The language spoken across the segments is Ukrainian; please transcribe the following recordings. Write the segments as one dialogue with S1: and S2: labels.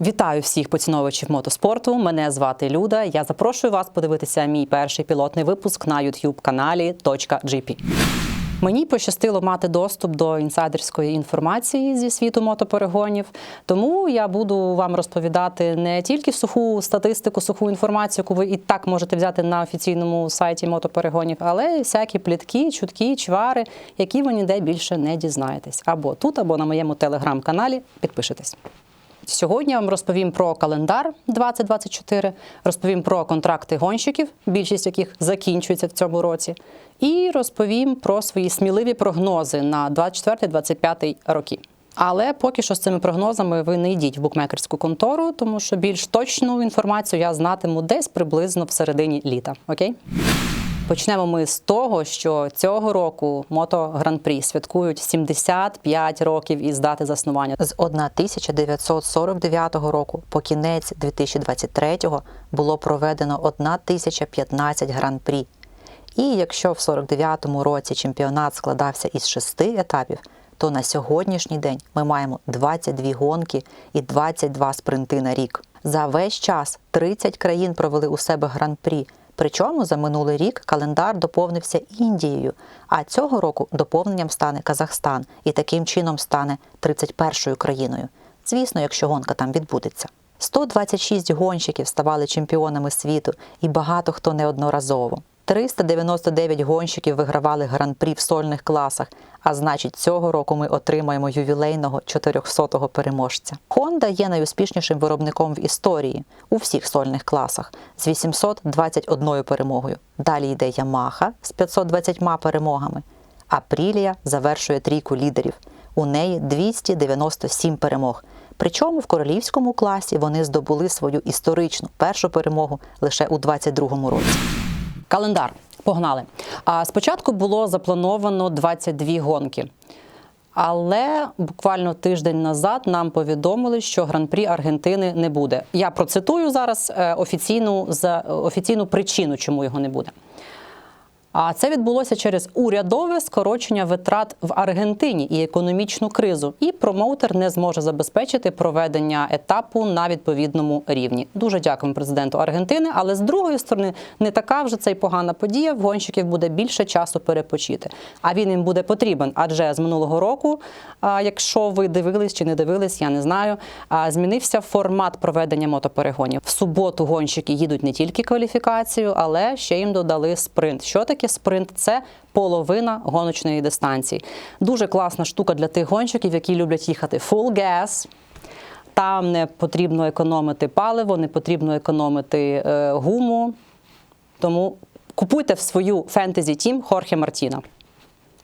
S1: Вітаю всіх поціновувачів мотоспорту. Мене звати Люда. Я запрошую вас подивитися мій перший пілотний випуск на youtube каналі .gp. Мені пощастило мати доступ до інсайдерської інформації зі світу мотоперегонів, тому я буду вам розповідати не тільки суху статистику, суху інформацію, яку ви і так можете взяти на офіційному сайті мотоперегонів, але й всякі плітки, чутки, чвари, які ви ніде більше не дізнаєтесь. Або тут, або на моєму телеграм-каналі. Підпишитесь. Сьогодні я вам розповім про календар 2024, розповім про контракти гонщиків, більшість яких закінчується в цьому році, і розповім про свої сміливі прогнози на 24-25 роки. Але поки що з цими прогнозами ви не йдіть в букмекерську контору, тому що більш точну інформацію я знатиму десь приблизно в середині літа. Окей? Почнемо ми з того, що цього року мото гран-прі святкують 75 років із дати заснування.
S2: З 1949 року по кінець 2023 було проведено 1015 гран-прі. І якщо в 49-му році чемпіонат складався із шести етапів, то на сьогоднішній день ми маємо 22 гонки і 22 спринти на рік. За весь час 30 країн провели у себе гран-прі. Причому за минулий рік календар доповнився Індією, а цього року доповненням стане Казахстан і таким чином стане 31-ю країною. Звісно, якщо гонка там відбудеться. 126 гонщиків ставали чемпіонами світу і багато хто неодноразово. 399 гонщиків вигравали гран-прі в сольних класах, а значить, цього року ми отримаємо ювілейного 400-го переможця. Honda є найуспішнішим виробником в історії у всіх сольних класах з 821 перемогою. Далі йде Yamaha з 520 перемогами. Апрілія завершує трійку лідерів. У неї 297 перемог. Причому в королівському класі вони здобули свою історичну першу перемогу лише у 22-му році.
S1: Календар. Погнали. А спочатку було заплановано 22 гонки. Але буквально тиждень назад нам повідомили, що гран-прі Аргентини не буде. Я процитую зараз е, офіційну за офіційну причину, чому його не буде. А це відбулося через урядове скорочення витрат в Аргентині і економічну кризу. І промоутер не зможе забезпечити проведення етапу на відповідному рівні. Дуже дякуємо президенту Аргентини. Але з другої сторони, не така вже це й погана подія. В гонщиків буде більше часу перепочити. А він їм буде потрібен. Адже з минулого року, якщо ви дивились чи не дивились, я не знаю. Змінився формат проведення мотоперегонів. В суботу гонщики їдуть не тільки кваліфікацію, але ще їм додали спринт. Що таке спринт? Це половина гоночної дистанції. Дуже класна штука для тих гонщиків, які люблять їхати full gas. Там не потрібно економити паливо, не потрібно економити е, гуму. Тому купуйте в свою фентезі тім Хорхе Мартіна.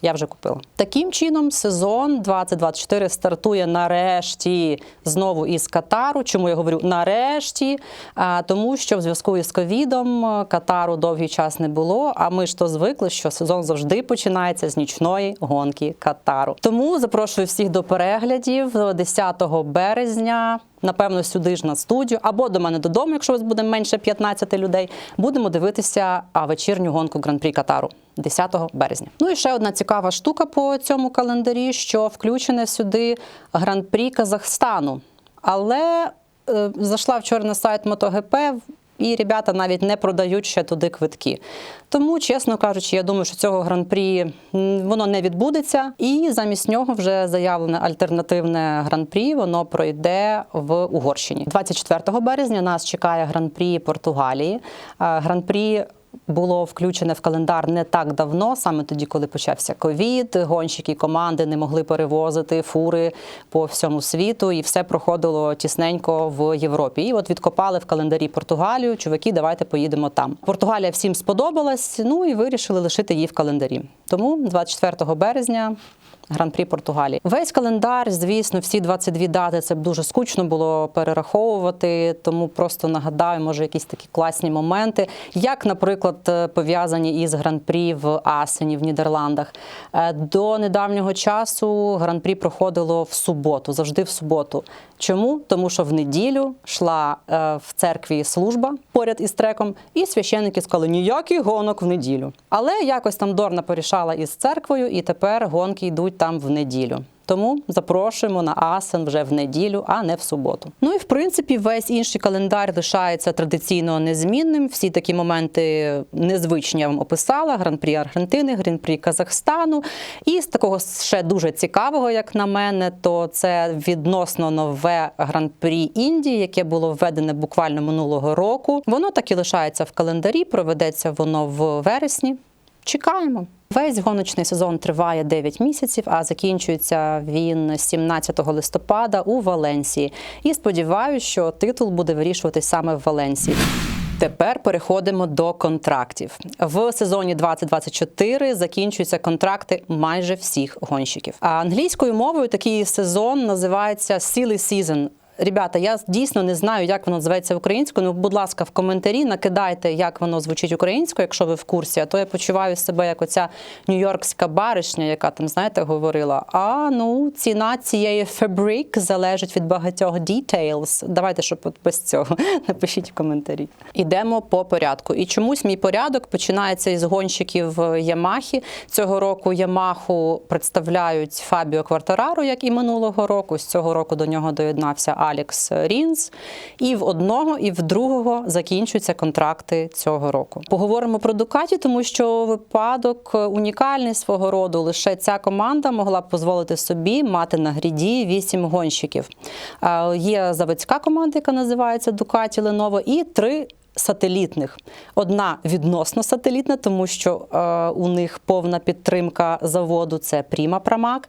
S1: Я вже купила. Таким чином, сезон 2024 стартує нарешті знову із Катару. Чому я говорю нарешті? А, тому що в зв'язку із ковідом е, Катару довгий час не було. А ми ж то звикли, що сезон завжди починається з нічної гонки Катару. Тому запрошую всіх до переглядів 10 березня. Напевно, сюди ж на студію або до мене додому, якщо у вас буде менше 15 людей. Будемо дивитися вечірню гонку Гран-прі Катару 10 березня. Ну і ще одна цікава штука по цьому календарі, що включене сюди Гран-прі Казахстану. Але е, зайшла вчора на сайт MotoGP, і ребята навіть не продають ще туди квитки. Тому, чесно кажучи, я думаю, що цього гран-прі воно не відбудеться, і замість нього вже заявлене альтернативне гран-прі. Воно пройде в Угорщині. 24 березня нас чекає гран-прі Португалії. Гран-прі було включене в календар не так давно, саме тоді, коли почався ковід, гонщики команди не могли перевозити фури по всьому світу, і все проходило тісненько в Європі. І от відкопали в календарі Португалію. Чуваки, давайте поїдемо там. Португалія всім сподобалась. Ну і вирішили лишити її в календарі. Тому 24 березня. Гран-прі Португалії. Весь календар, звісно, всі 22 дати це б дуже скучно було перераховувати. Тому просто нагадаю, може, якісь такі класні моменти, як, наприклад, е, пов'язані із гран-прі в Асені в Нідерландах. Е, До недавнього часу гран-прі проходило в суботу, завжди в суботу. Чому? Тому що в неділю йшла е, в церкві служба поряд із треком, і священники сказали, ніяких гонок в неділю. Але якось там Дорна порішала із церквою, і тепер гонки йдуть там в неділю. Тому запрошуємо на Асен вже в неділю, а не в суботу. Ну і в принципі, весь інший календар лишається традиційно незмінним. Всі такі моменти незвичні я вам описала: гран-прі Аргентини, гран-прі Казахстану. І з такого ще дуже цікавого, як на мене, то це відносно нове гран-прі Індії, яке було введене буквально минулого року. Воно так і лишається в календарі. Проведеться воно в вересні. Чекаємо. Весь гоночний сезон триває 9 місяців, а закінчується він 17 листопада у Валенсії. І сподіваюся, що титул буде вирішувати саме в Валенсії. Тепер переходимо до контрактів. В сезоні 2024 закінчуються контракти майже всіх гонщиків. А англійською мовою такий сезон називається Silly Season. Ребята, я дійсно не знаю, як воно називається українською. Ну, будь ласка, в коментарі накидайте, як воно звучить українською, якщо ви в курсі. А то я почуваю себе як оця нью-йоркська баришня, яка там, знаєте, говорила: а ну, ціна цієї фабрик залежить від багатьох details. Давайте, щоб без цього напишіть в коментарі. Ідемо по порядку. І чомусь мій порядок починається із гонщиків Ямахи. Цього року Ямаху представляють Фабіо Квартараро, як і минулого року. З цього року до нього доєднався Алікс Рінс. І в одного, і в другого закінчуються контракти цього року. Поговоримо про Дукаті, тому що випадок унікальний свого роду. Лише ця команда могла б дозволити собі мати на гріді вісім гонщиків. Е, Є заводська команда, яка називається Дукаті Леново, і три. Сателітних одна відносно сателітна, тому що е, у них повна підтримка заводу це Prima Pramac,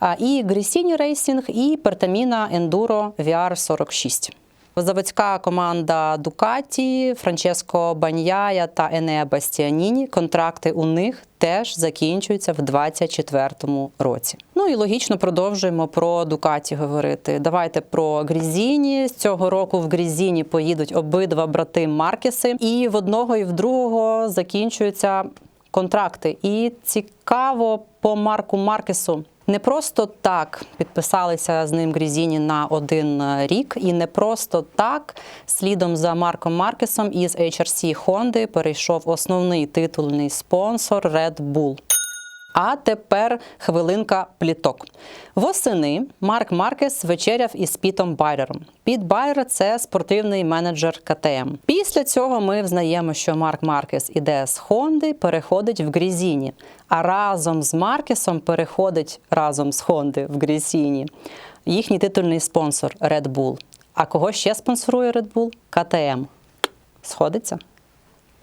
S1: а і Gresini Racing, і Pertamina Enduro VR 46. Заводська команда Дукаті, Франческо Баньяя та Енеа Бастіаніні. Контракти у них теж закінчуються в 2024 році. Ну і логічно продовжуємо про Дукаті говорити. Давайте про Грізіні. З цього року в Грізіні поїдуть обидва брати Маркеси, і в одного і в другого закінчуються контракти. І цікаво по Марку Маркесу. Не просто так підписалися з ним Грізіні на один рік, і не просто так слідом за Марком Маркесом із HRC Honda перейшов основний титульний спонсор Red Bull. А тепер хвилинка пліток. Восени Марк Маркес вечеряв із Пітом Байером. Піт Байер – це спортивний менеджер КТМ. Після цього ми взнаємо, що Марк Маркес іде з Хонди, переходить в Грізіні. А разом з Маркесом переходить разом з Хонди в Грізіні їхній титульний спонсор Red Bull. А кого ще спонсорує Red Bull? КТМ. Сходиться?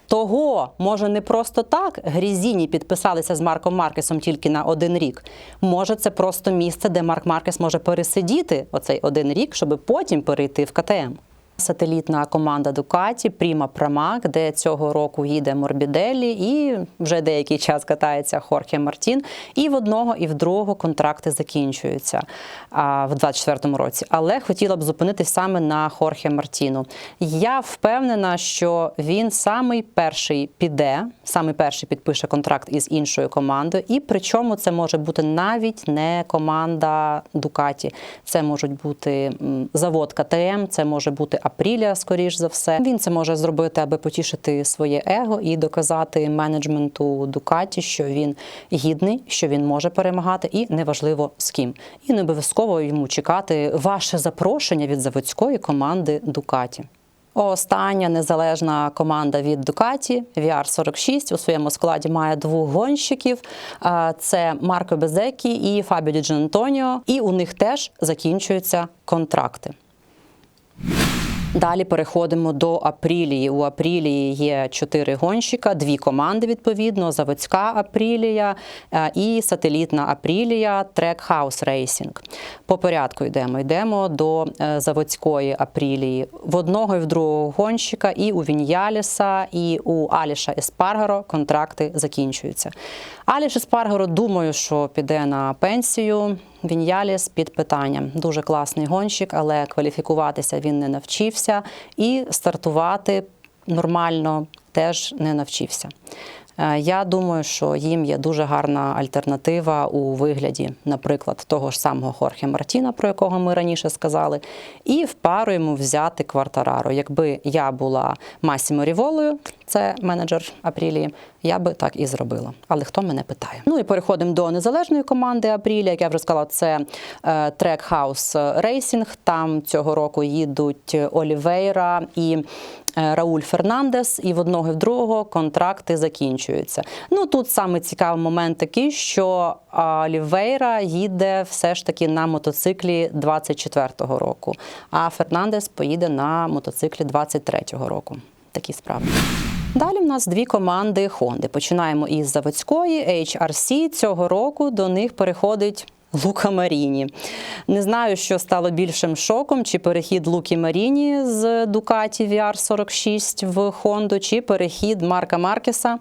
S1: Того, може, не просто так Грізіні підписалися з Марком Маркесом тільки на один рік. Може, це просто місце, де Марк Маркес може пересидіти оцей один рік, щоб потім перейти в КТМ. Сателітна команда Дукаті Prima Pramac, де цього року їде Морбіделі, і вже деякий час катається Хорхе Мартін. І в одного, і в другого контракти закінчуються в 2024 році. Але хотіла б зупинитись саме на Хорхе Мартіну. Я впевнена, що він самий перший піде, самий перший підпише контракт із іншою командою. І причому це може бути навіть не команда Дукаті. Це можуть бути завод КТМ, це може бути Апрілія, скоріш за все. Він це може зробити, аби потішити своє его і доказати менеджменту Дукаті, що він гідний, що він може перемагати, і неважливо з ким. І не обов'язково йому чекати ваше запрошення від заводської команди Дукаті. Остання незалежна команда від Дукаті VR46 у своєму складі має двох гонщиків: це Марко Безекі і Фабіо Ді Джанантоніо. І у них теж закінчуються контракти. Далі переходимо до Апрілії. У Апрілії є чотири гонщика, дві команди відповідно: заводська Апрілія е, і сателітна Апрілія Track House Racing. По порядку йдемо. Йдемо до е, заводської Апрілії. В одного і в другого гонщика, і у Віньяліса, і у Аліша Еспаргаро контракти закінчуються. Аліш Еспаргаро, думаю, що піде на пенсію. Віньяліс під питанням. Дуже класний гонщик, але кваліфікуватися він не навчився і стартувати нормально теж не навчився. Е, Я думаю, що їм є дуже гарна альтернатива у вигляді, наприклад, того ж самого Хорхе Мартіна, про якого ми раніше сказали, і в пару йому взяти Квартараро. Якби я була Масімо Ріволою, це менеджер Апрілії, Я би так і зробила, але хто мене питає? Ну і переходимо до незалежної команди Апріля. Як я вже сказала, це Track House Racing. Там цього року їдуть Олівейра і е, Рауль Фернандес, і в одного і в другого контракти закінчуються. Ну тут саме цікавий момент такий, що Олівейра їде все ж таки на мотоциклі 24-го року, а Фернандес поїде на мотоциклі 23-го року. Такі справи. Далі в нас дві команди Honda. Починаємо із заводської HRC. Цього року до них переходить Лука Маріні. Не знаю, що стало більшим шоком, чи перехід Луки Маріні з Ducati VR46 в Honda, чи перехід Марка Маркеса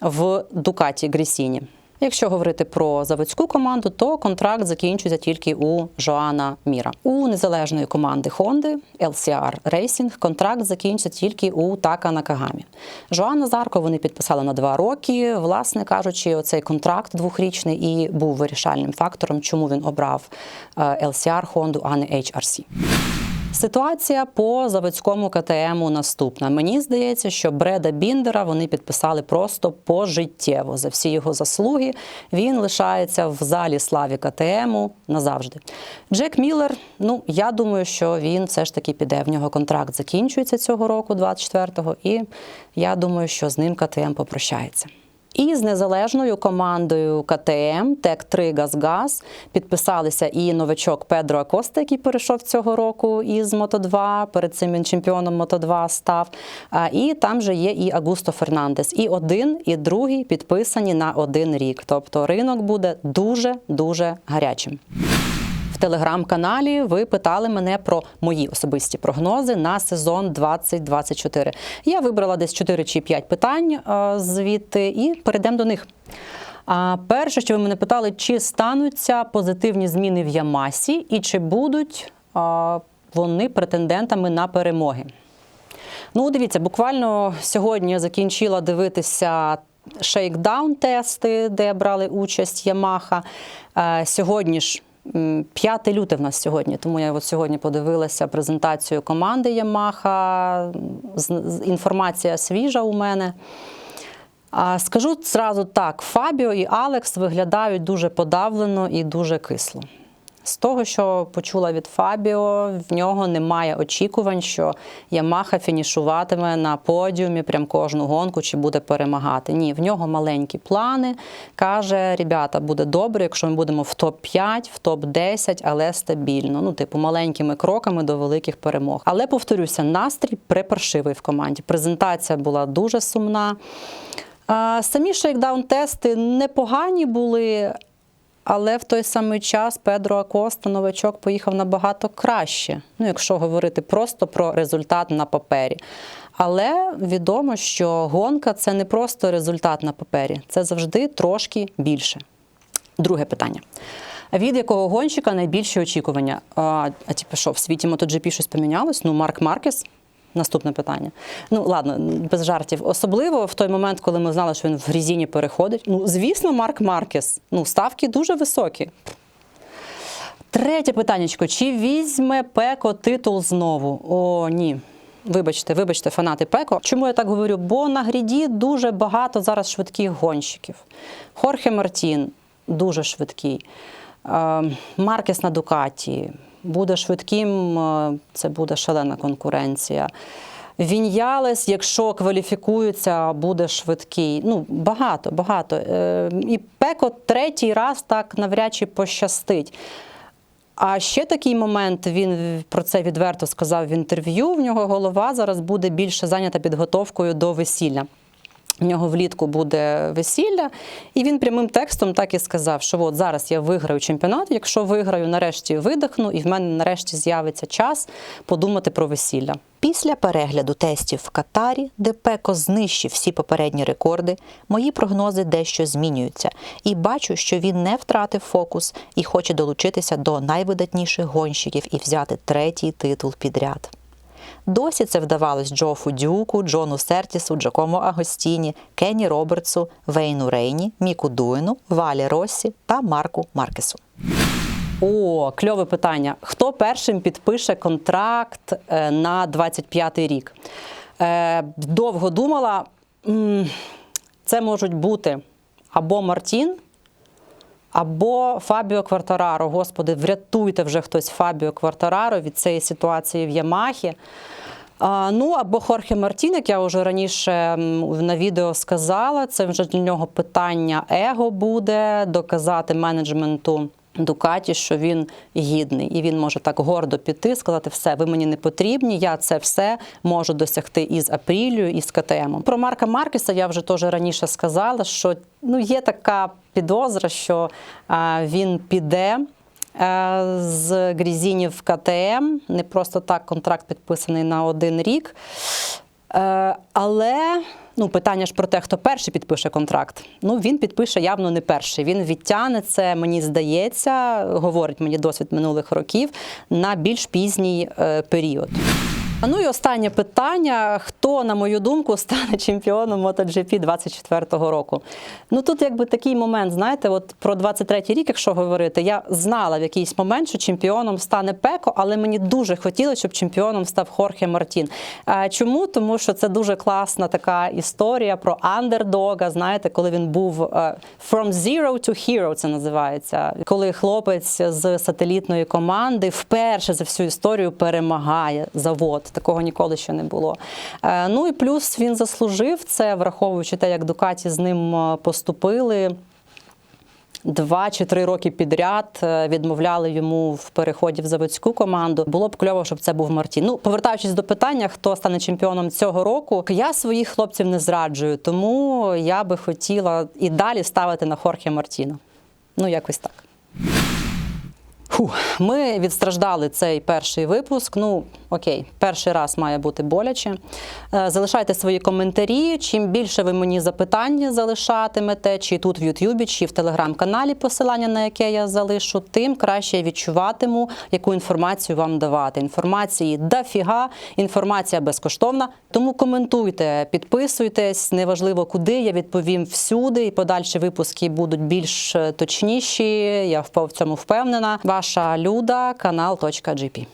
S1: в Ducati Грісіні. Якщо говорити про заводську команду, то контракт закінчується тільки у Жоана Міра. У незалежної команди Honda LCR Racing контракт закінчиться тільки у Така Накагамі. Жоана Зарко вони підписали на два роки. Власне кажучи, оцей контракт двохрічний і був вирішальним фактором, чому він обрав е, LCR Honda, а не HRC. Ситуація по заводському КТМу наступна. Мені здається, що Бреда Біндера вони підписали просто пожиттєво за всі його заслуги. Він лишається в залі славі КТМу назавжди. Джек Міллер, ну я думаю, що він все ж таки піде. В нього контракт закінчується цього року, 24-го, і я думаю, що з ним КТМ попрощається. І з незалежною командою КТМ Тек 3 Газгаз підписалися і новачок Педро Акоста, який перейшов цього року із Мото2, перед цим він чемпіоном Мото2 став. І там же є і Агусто Фернандес. І один, і другий підписані на один рік. Тобто ринок буде дуже дуже гарячим. Телеграм-каналі ви питали мене про мої особисті прогнози на сезон 2024. Я вибрала десь 4 чи 5 питань е, звідти і перейдемо до них. А перше, що ви мене питали, чи стануться позитивні зміни в Ямасі і чи будуть е, вони претендентами на перемоги? Ну, дивіться, буквально сьогодні я закінчила дивитися шейкдаун-тести, де брали участь Ямаха. Е, Сьогодні ж. М, 5 люте в нас сьогодні, тому я от сьогодні подивилася презентацію команди Ямаха. Інформація свіжа у мене. А скажу зразу так: Фабіо і Алекс виглядають дуже подавлено і дуже кисло. З того, що почула від Фабіо, в нього немає очікувань, що Ямаха фінішуватиме на подіумі прям кожну гонку чи буде перемагати. Ні, в нього маленькі плани. Каже, ребята, буде добре, якщо ми будемо в топ-5, в топ-10, але стабільно. Ну, типу, маленькими кроками до великих перемог. Але повторюся, настрій припаршивий в команді. Презентація була дуже сумна. Самі шейкдаун-тести непогані були. Але в той самий час Педро Акоста, новачок, поїхав набагато краще. Ну, якщо говорити просто про результат на папері. Але відомо, що гонка це не просто результат на папері, це завжди трошки більше. Друге питання. Від якого гонщика найбільші очікування? А, а типу, що в світі MotoGP щось помінялось? Ну, Марк Маркес. Наступне питання. Ну ладно, без жартів. Особливо в той момент, коли ми знали, що він в Грізіні переходить. Ну, звісно, Марк Маркес. Ну, ставки дуже високі. Третє питаннячко. Чи візьме Пеко титул знову? О, ні. Вибачте, вибачте, фанати Пеко. Чому я так говорю? Бо на гріді дуже багато зараз швидких гонщиків. Хорхе Мартін дуже швидкий. Е, Маркес на Дукаті буде швидким, е, це буде шалена конкуренція. Віньялес, якщо кваліфікується, буде швидкий. Ну, багато, багато. Е, І Пеко третій раз так навряд чи пощастить. А ще такий момент, він про це відверто сказав в інтерв'ю. В нього голова зараз буде більше зайнята підготовкою до весілля. В нього влітку буде весілля, і він прямим текстом так і сказав, що от зараз я виграю чемпіонат. Якщо виграю, нарешті видихну, і в мене нарешті з'явиться час подумати про весілля.
S2: Після перегляду тестів в Катарі, де Пеко знищив всі попередні рекорди, мої прогнози дещо змінюються, і бачу, що він не втратив фокус і хоче долучитися до найвидатніших гонщиків і взяти третій титул підряд. Досі це вдавалось Джофу Дюку, Джону Сертісу, Джакомо Агостіні, Кенні Робертсу, Вейну Рейні, Міку Дуену, Валі Россі та Марку Маркесу.
S1: О, кльове питання. Хто першим підпише контракт е, на 25-й рік? Е, Довго думала. Це можуть бути або Мартін, або Фабіо Квартараро. Господи, врятуйте вже хтось Фабіо Квартараро від цієї ситуації в Ямахі. Ну або Хорхе Мартін, як я вже раніше на відео сказала, це вже для нього питання его буде доказати менеджменту. Дукаті, що він гідний, і він може так гордо піти, сказати, все, ви мені не потрібні. Я це все можу досягти із Апрілію, і з КТМ. Про Марка Маркеса я вже теж раніше сказала, що ну є така підозра, що а, він піде е, з Грізінів КТМ. Не просто так контракт підписаний на один рік. Е, але ну, питання ж про те, хто перший підпише контракт. Ну, він підпише явно не перший. Він відтягне це, мені здається, говорить мені досвід минулих років, на більш пізній е, період. Ну і останнє питання: хто, на мою думку, стане чемпіоном MotoGP 24-го року? Ну тут якби такий момент, знаєте, от про 23-й рік, якщо говорити, я знала в якийсь момент, що чемпіоном стане Пеко, але мені дуже хотілося, щоб чемпіоном став Хорхе Мартін. А чому? Тому що це дуже класна така історія про андердога. Знаєте, коли він був е, from zero to hero, це називається, коли хлопець з сателітної команди вперше за всю історію перемагає завод. Такого ніколи ще не було. Е, Ну і плюс він заслужив це, враховуючи те, як Дукаті з ним е, поступили. Два чи три роки підряд е, відмовляли йому в переході в заводську команду. Було б кльово, щоб це був Мартін. Ну, повертаючись до питання, хто стане чемпіоном цього року, я своїх хлопців не зраджую, тому я би хотіла і далі ставити на Хорхе Мартіна. Ну, якось так. Фу, ми відстраждали цей перший випуск. Ну, окей, перший раз має бути боляче. Е, Залишайте свої коментарі. Чим більше ви мені запитань залишатимете, чи тут в Ютубі, чи в телеграм-каналі, посилання на яке я залишу, тим краще я відчуватиму, яку інформацію вам давати. Інформації дофіга, інформація безкоштовна. Тому коментуйте, підписуйтесь, неважливо куди. Я відповім всюди, і подальші випуски будуть більш е, точніші. Я в цьому впевнена. Ваша люда, канал.gp.